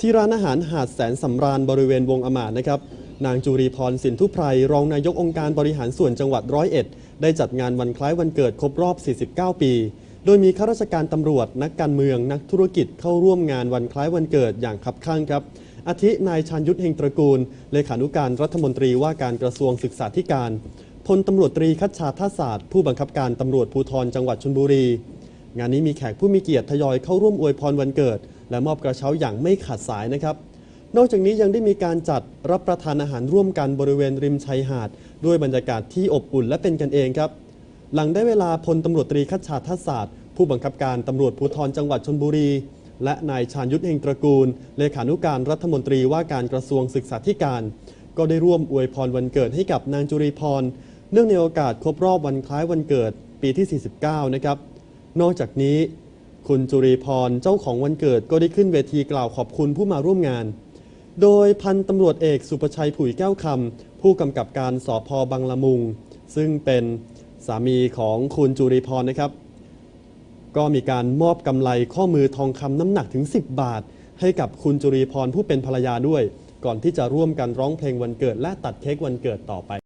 ที่ร้านอาหารหาดแสนสำราญบริเวณวงอมาตนะครับนางจุรีพรสินทุไพรรองนายกองค์การบริหารส่วนจังหวัดร้อยเอ็ดได้จัดงานวันคล้ายวันเกิดครบรอบ 49 ปี โดยมีข้าราชการตำรวจ นักการเมือง นักธุรกิจเข้าร่วมงานวันคล้ายวันเกิดอย่างคับข้างครับ อาทินายชานยุทธเฮงตระกูล เลขานุการรัฐมนตรีว่าการกระทรวงศึกษาธิการพลตำรวจตรีคัชชาท่าศาสตร์ผู้บังคับการตำรวจภูธรจังหวัดชลบุรี งานนี้มีแขกผู้มีเกียรติทยอยเข้าร่วมอวยพรวันเกิด และมอบกระเช้าอย่างไม่ขาดสายนะครับ นอกจากนี้ยังได้มีการจัดรับประทานอาหารร่วมกันบริเวณริมชายหาด ด้วยบรรยากาศที่อบอุ่นและเป็นกันเองครับ หลังได้เวลาพลตำรวจตรีคัชชาทัศศาสตร์ ผู้บังคับการตำรวจภูธรจังหวัดชนบุรี และนายชาญยุทธเฮงตระกูล เลขานุการรัฐมนตรีว่าการกระทรวงศึกษาธิการ ก็ได้ร่วมอวยพรวันเกิดให้กับนางจุรีพรเนื่องในโอกาสครบรอบวันคล้ายวันเกิดปีที่ 49 นะครับ นอกจากนี้ คุณจุรีพรเจ้าของวันเกิดก็ได้ขึ้นเวทีกล่าวขอบคุณผู้มาร่วมงาน โดยพันตำรวจเอกสุประชัยผุยแก้วคำผู้กำกับการสอพอบางละมุง ซึ่งเป็นสามีของคุณจุรีพรนะครับ ก็มีการมอบกำไรข้อมือทองคำน้ำหนักถึง 10 บาท ให้กับคุณจุรีพรผู้เป็นภรรยาด้วย ก่อนที่จะร่วมกันร้องเพลงวันเกิดและตัดเค้กวันเกิดต่อไป